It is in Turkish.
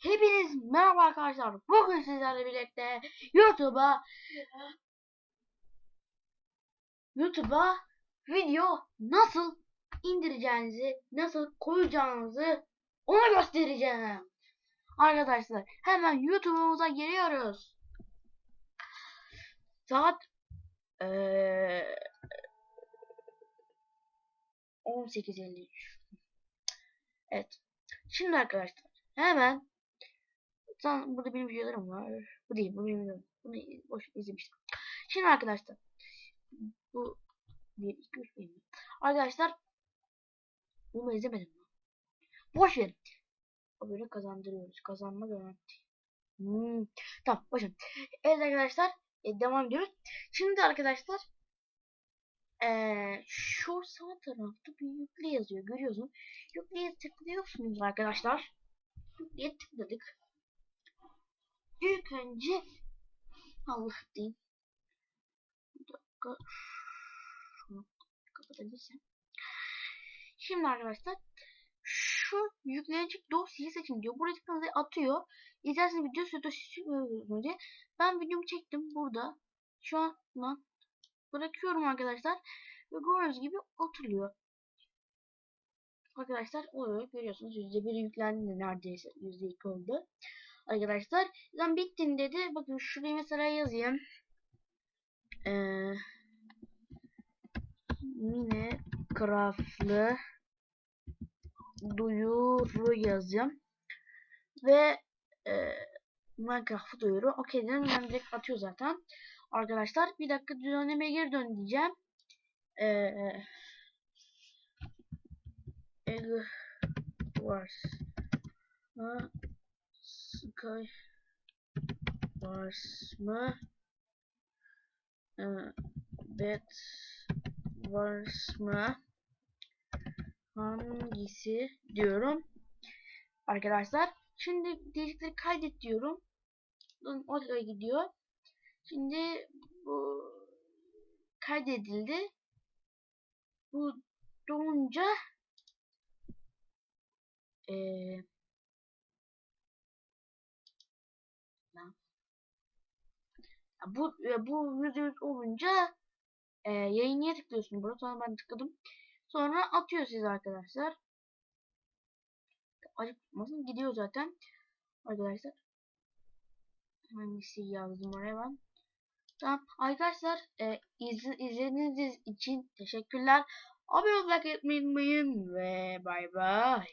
Hepiniz merhaba arkadaşlar. Bugün sizlerle birlikte YouTube'a YouTube'a video nasıl indireceğinizi, nasıl koyacağınızı onu göstereceğim. Arkadaşlar hemen YouTube'umuza giriyoruz. Saat eee 18.53 Evet. Şimdi arkadaşlar hemen Sen burada benim videolarım var. Bu değil, bu videolarım. Bunu boş izlemiştim. Şimdi arkadaşlar bu 1 2 3 benim. Arkadaşlar bunu izlemedim? Boş verin. Böyle kazandırıyoruz. Kazanma garanti. Hmm. Tamam boşun. Evet arkadaşlar e, devam ediyoruz. Şimdi arkadaşlar ee, şu sağ tarafta bir yükle yazıyor. Görüyorsunuz. Yükleye tıklıyorsunuz arkadaşlar. Yükleye tıkladık. İlk önce Allah diyeyim. Bir dakika. Şunu kapatabilirsem. Şimdi arkadaşlar şu yüklenecek dosyayı seçin diyor. Buraya tıkladığınızda atıyor. İzlerseniz video süresi diye. Ben videomu çektim burada. Şu an bırakıyorum arkadaşlar. Ve gördüğünüz gibi oturuyor. Arkadaşlar oluyor. Görüyorsunuz %1 yüklendi neredeyse %2 oldu. Arkadaşlar ben bittin dedi. Bakın şuraya mesela yazayım. Ee, Minecraft'lı duyuru yazacağım. Ve e, Minecraft'ı duyuru. Okey dedim. Ben direkt atıyor zaten. Arkadaşlar bir dakika düzenlemeye geri dön diyeceğim. Eee Egg mı Ee, Bed Wars mı hangisi diyorum? Arkadaşlar şimdi değişiklikleri kaydet diyorum. Oraya gidiyor. Şimdi bu kaydedildi. Bu dolunca ee, bu bu yüzde olunca e, yayınlıya tıklıyorsun burada. Sonra ben tıkladım. Sonra atıyor siz arkadaşlar. Acık tutmasın gidiyor zaten arkadaşlar? Hangisi yazdım oraya ben? Tamam. Arkadaşlar e, iz, izlediğiniz için teşekkürler. Abone olmayı unutmayın ve bay bay